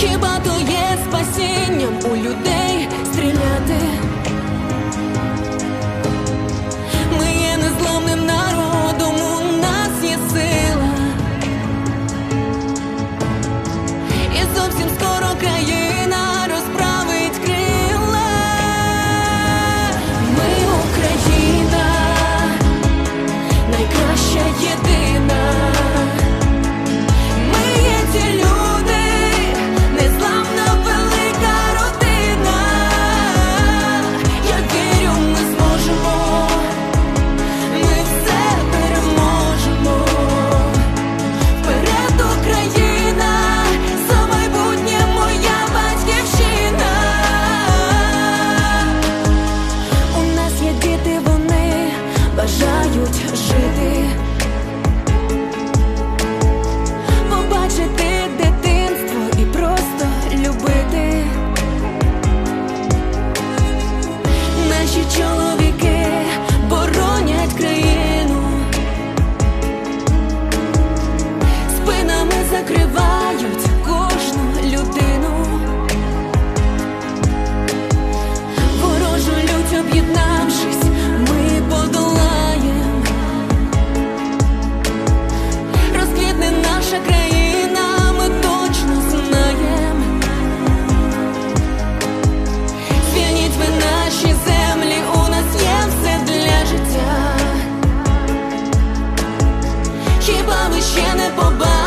Хіба то є спасінням у людей bye.